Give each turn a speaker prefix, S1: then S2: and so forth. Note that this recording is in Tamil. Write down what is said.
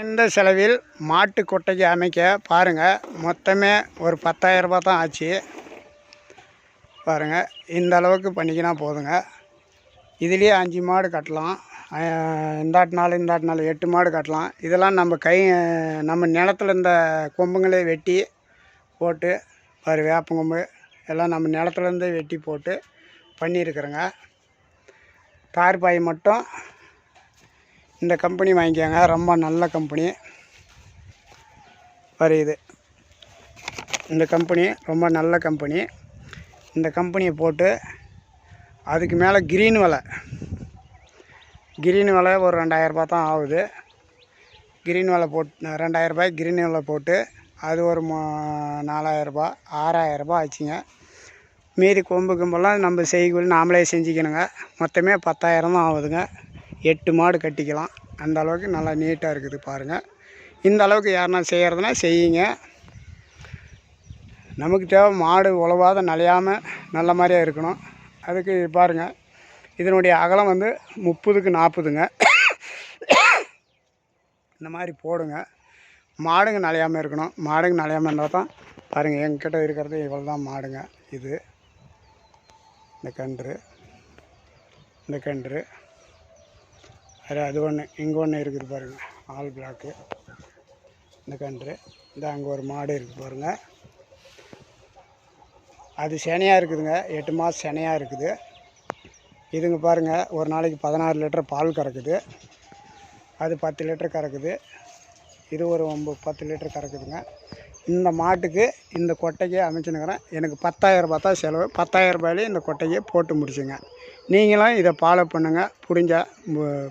S1: இந்த செலவில் மாட்டு கொட்டைக்கு அமைக்க பாருங்கள் மொத்தமே ஒரு பத்தாயிரரூபா தான் ஆச்சு. பாருங்கள் இந்த அளவுக்கு பண்ணிக்கினா போதுங்க. இதுலேயே அஞ்சு மாடு கட்டலாம். இந்தாட்டு நாள் இந்தாட்டு நாள் எட்டு மாடு கட்டலாம். இதெல்லாம் நம்ம கை நம்ம நிலத்துல இந்த கொம்புங்களே வெட்டி போட்டு பாரு வேப்பங்கொம்பு எல்லாம் நம்ம நிலத்துலேருந்தே வெட்டி போட்டு பண்ணியிருக்கிறோங்க. தார்பாய் மட்டும் இந்த கம்பெனி வாங்கிக்கோங்க. ரொம்ப நல்ல கம்பெனி. வரையுது இந்த கம்பெனி ரொம்ப நல்ல கம்பெனி. இந்த கம்பெனியை போட்டு அதுக்கு மேலே கிரீன் வலை. கிரீன் வலை ஒரு ரெண்டாயிரரூபா தான் ஆகுது. கிரீன் வலை போட்டு ரெண்டாயிரரூபாய் கிரீன் வலை போட்டு அது ஒரு மோ நாலாயிரரூபா ஆறாயிரரூபா ஆச்சுங்க. மீதி கொம்பு கும்பெல்லாம் நம்ம செய்கூலி நாமளே செஞ்சுக்கணுங்க. மொத்தமே பத்தாயிரம் தான் ஆகுதுங்க. எட்டு மாடு கட்டிக்கலாம். அந்த அளவுக்கு நல்லா நீட்டாக இருக்குது பாருங்கள் இந்த அளவுக்கு யாருனா செய்கிறதுனா செய்யுங்க. நமக்கு தேவை மாடு உழவாத நலையாமல் நல்ல மாதிரியாக இருக்கணும். அதுக்கு பாருங்கள் இதனுடைய அகலம் வந்து முப்பதுக்கு நாற்பதுங்க. இந்த மாதிரி போடுங்க. மாடுங்க நலையாமல் இருக்கணும். மாடுங்க நலையாமல் இருந்தால் தான் பாருங்கள் எங்கிட்ட இருக்கிறது இவ்வளோ தான் மாடுங்க. இது. இந்த கன்று. இந்த கன்று. அது அது ஒன்று இங்கே ஒன்று இருக்குது பாருங்கள் ஆல் பிளாக்கு இந்த கன்று இந்த அங்கே ஒரு மாடு இருக்குது பாருங்கள் அது செனையாக இருக்குதுங்க. எட்டு மாதம் செனையாக இருக்குது. இதுங்க பாருங்கள் ஒரு நாளைக்கு பதினாறு லிட்டர் பால் கறக்குது. அது பத்து லிட்டர் கறக்குது. இது ஒரு ஒம்பது பத்து லிட்டர் கறக்குதுங்க. இந்த மாட்டுக்கு இந்த கொட்டைக்கு அமைச்சுனுக்கிறேன் எனக்கு பத்தாயிரம் ரூபாய் தான் செலவு. பத்தாயிரம் ரூபாயிலே இந்த கொட்டையை போட்டு முடிச்சுங்க. நீங்களும் இதை ஃபாலோ பண்ணுங்கள் புரிஞ்சால் பு-